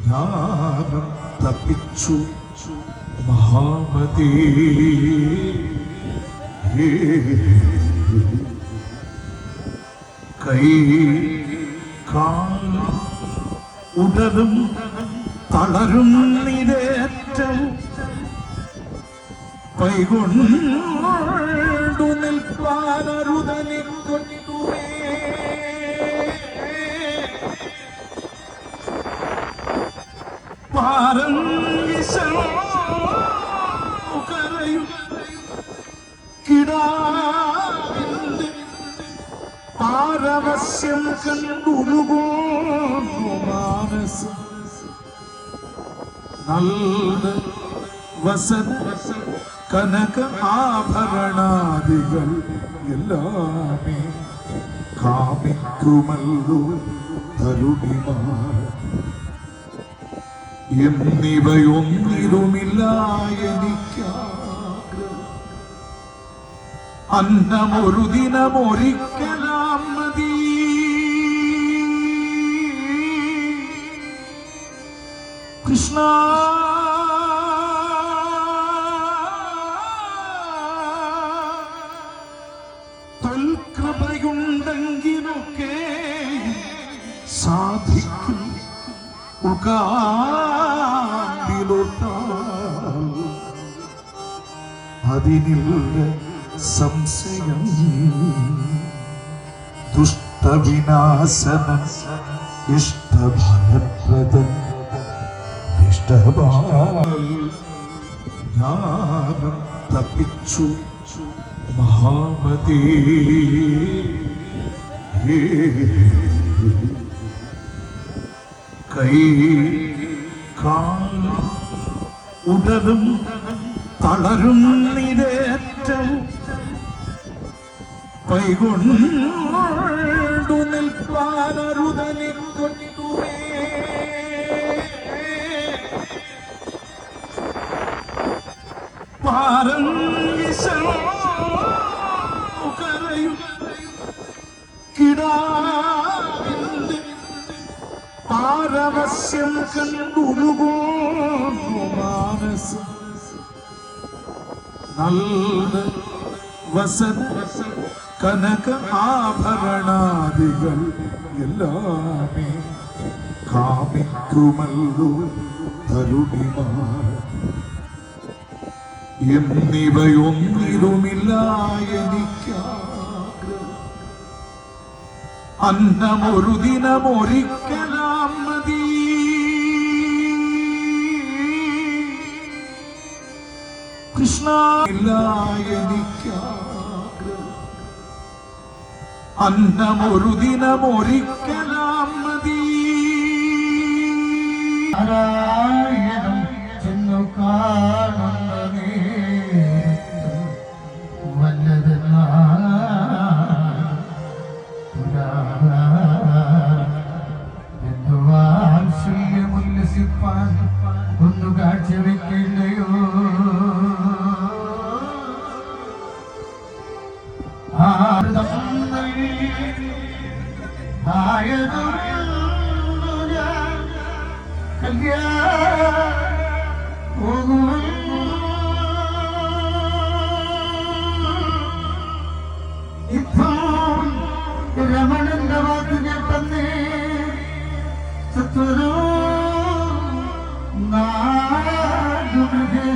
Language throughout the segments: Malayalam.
ജ്ഞാനം തപ്പിച്ചു മഹാമതി കൈ കാൽ ഉടലും തളരും നിരേറ്റവും കൈകൊണ്ടു നിൽപ്പാനരുതനി കൊണ്ടുവേ പാരം കരയും കിടാവിന്റെ പാരവശ്യം കണ്ടുരുകോന്നു മാനസം. നല്ല വസന കനക ആഭരണാദികൾ എല്ലാമേ കാമിക്കുമല്ലോ തരുണിമാർ എന്നിവയൊന്നിലുമില്ല എനിക്കാഗ്രഹം അന്നമൊരു ദിനമൊരിക്കലാം മതി. കൃഷ്ണ. തൽകൃപയുണ്ടെങ്കിലൊക്കെ സാധിക്കും ഉകാന്തിലൊട്ടാൽ അതിനില്ല സംശയം. ദുഷ്ടവിനാശന ഇഷ്ടഭയപ്രദൻ ഇഷ്ടഭാൽ ജ്ഞാനം തപ്പിച്ചു മഹാമതി. കൈ കാൽ ഉടലും തളരും നിരേറ്റവും കൈകൊണ്ടു നിൽപ്പാനരുതനി കൊണ്ടുമേ പാരം കരയും കിടാവിന്റെ പാരവശ്യം കണ്ടുരുകോന്നു മാനസം. നല്ല വസന കനക ആഭരണാദികൾ എല്ലാമേ കാമിക്കുമല്ലോ തരുണിമാർ എന്നിവയൊന്നിലുമില്ല എനിക്ക അന്നമൊരു ദിനമൊരിക്കലാം മതി. കൃഷ്ണ ഇല്ല എനിക്കാഗ്രഹം അന്നമൊരു ദിനമൊരിക്കലാം മതി. നാരായണം ചെന്നു രമണന്റെ വാക്ക് കേട്ടന്നേ ചത്തുരോ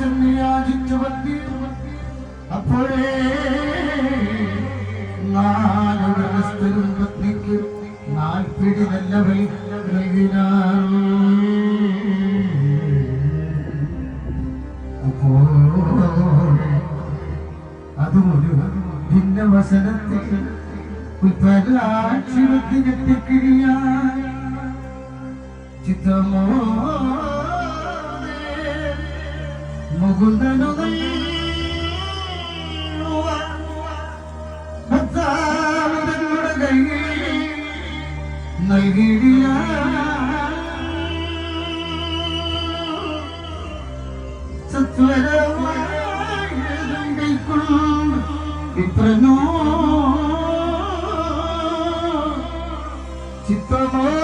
ചെന്നിയാചിച്ചു വന്നി അപ്പോഴേ നാലുടെ വസ്തുവും പത്നിക്ക് നാൽപ്പിടി നല്ല നൽകിനാർ അപ്പോൾ അതുമൊരു ഭിന്ന വസനത്തിൽ ചിത്തമോ മുകുന്ദനുകൾ നൽകിയ സത്വരമായതും കൈക്കൊണ്ട് ഇത്രനോ ചിത്തമോ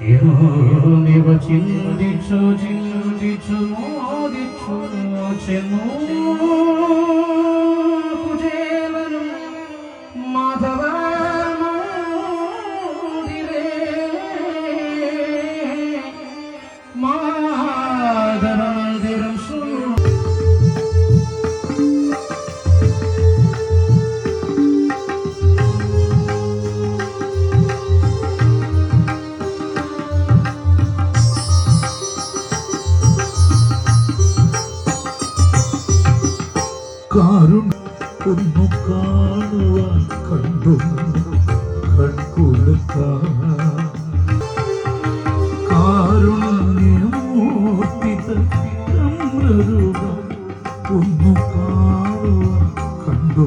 ఇరువ చిందిచు చిందిచు మోదిచు చెను കാരുണ്യമൂർത്തിതരൂപം ഒന്നു കാണുവാൻ കണ്ടു.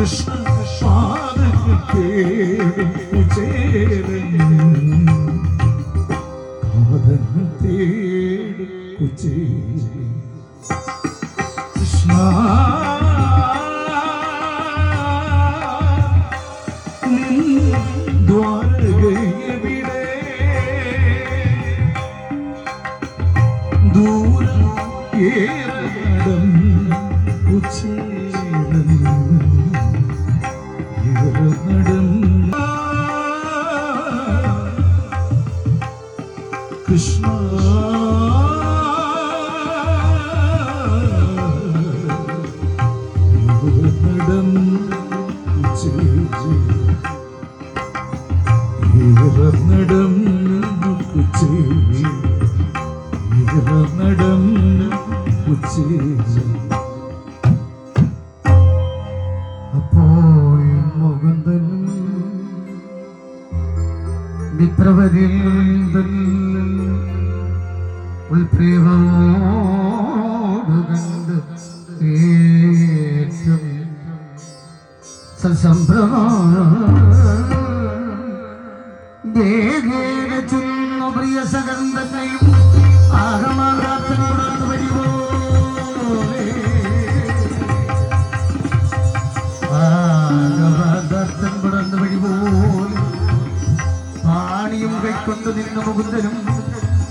कृष्ण पार्क तेर कृष्ण दूर ये रदम कुछ ഏറനടം കൃഷ്ണ. നടം നടം നടം അപ്പോൾ വിപ്രവരിൽ ഉൾപ്രേമോട് കണ്ട് ഏറ്റവും സൽസംഭ്രമേകേന ചെന്നു പ്രിയ സകന്തനെയും ആകമാകാത്തനോട് കൈക്കൊണ്ട് നിന്ന മുകുന്ദനും.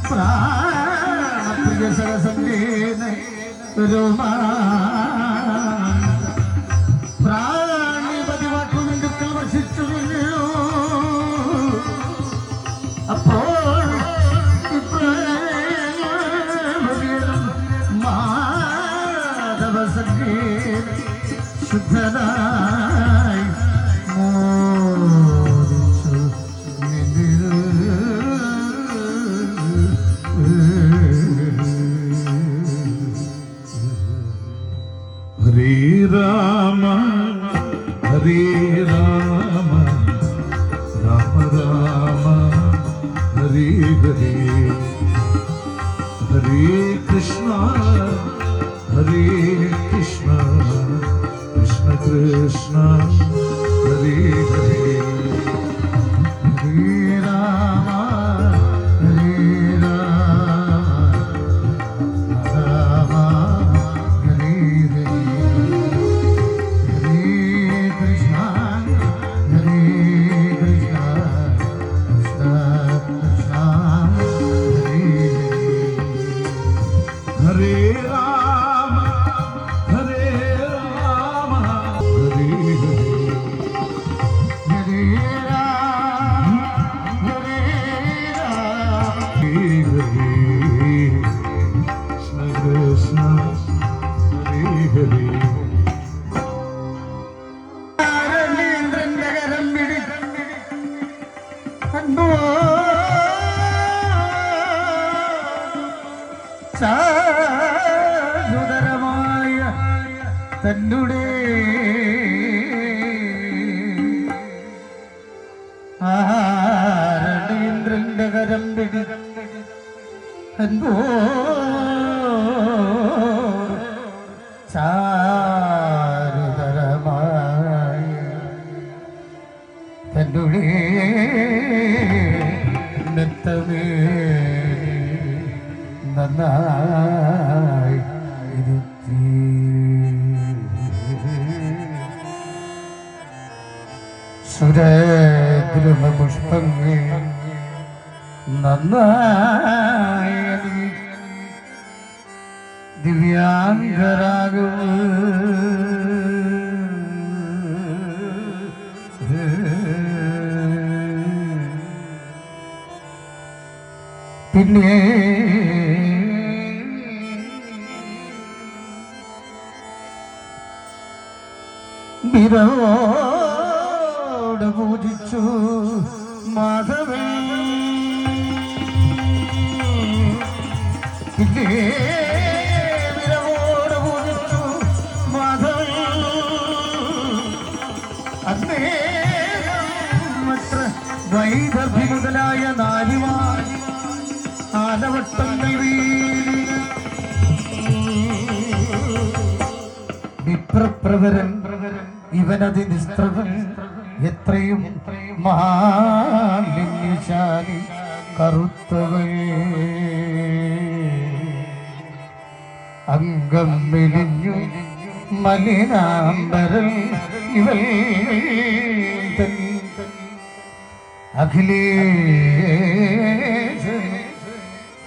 പ്രാണപ്രിയ സരസംഗേന രോമാ തന്നുടേ. ആരണ്ടീന്ദ്രന്റെ കരം പിടി അൻപോ. ചാരുതരമായി. തന്നുടേ. മെത്തമേ. നന്നായി. ഇരുത്തി സുരദ്രുമ പുഷ്പങ്ങൾ നന്നായി ദിവ്യാംഗരാകും. പിന്നെ വിരോട് മുതലായ നാലിമാർ ആലവട്ടം വീടി വിപ്രപ്രവരൻ ഇവനതി നിസ്ത്രവൻ എത്രയും മഹാലിംഗശാലി കറുത്തവൻ അംഗം മെലിഞ്ഞു മലിനാംബരൽ ഇവൾ തൻ അഖിലേശ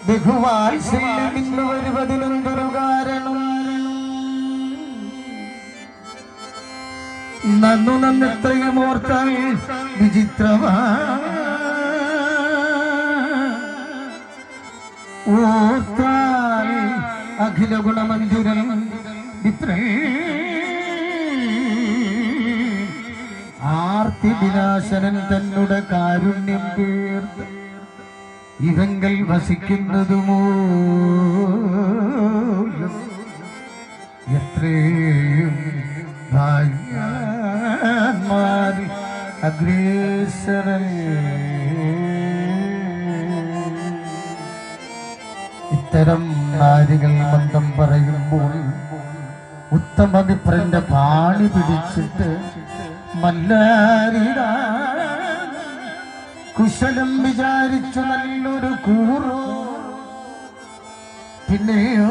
ബഹുവാത്സല്യമിന്നു വരുവതിനെന്തൊരു കാരണം നന്നു നന്നെത്രയും ഓർത്താൽ വിചിത്രമാ ഓർത്താൽ അഖില ഗുണമന്ദിരം വിത്രേ ആർത്തി വിനാശനൻ തന്നുടെ കാരുണ്യം പേർത്ത് ഇവങ്കൽ വസിക്കുന്നതുമോ എത്രയും ഭാഗ്യമാരി അഗ്രേസരൻ ഇത്തരം നാരികൾ മന്ദം പറയുമ്പോൾ ഉത്തമവിപ്രന്റെ പാണി പിടിച്ചിട്ട് കുശലം വിചാരിച്ചു നല്ലൊരു കൂറോ. പിന്നെയോ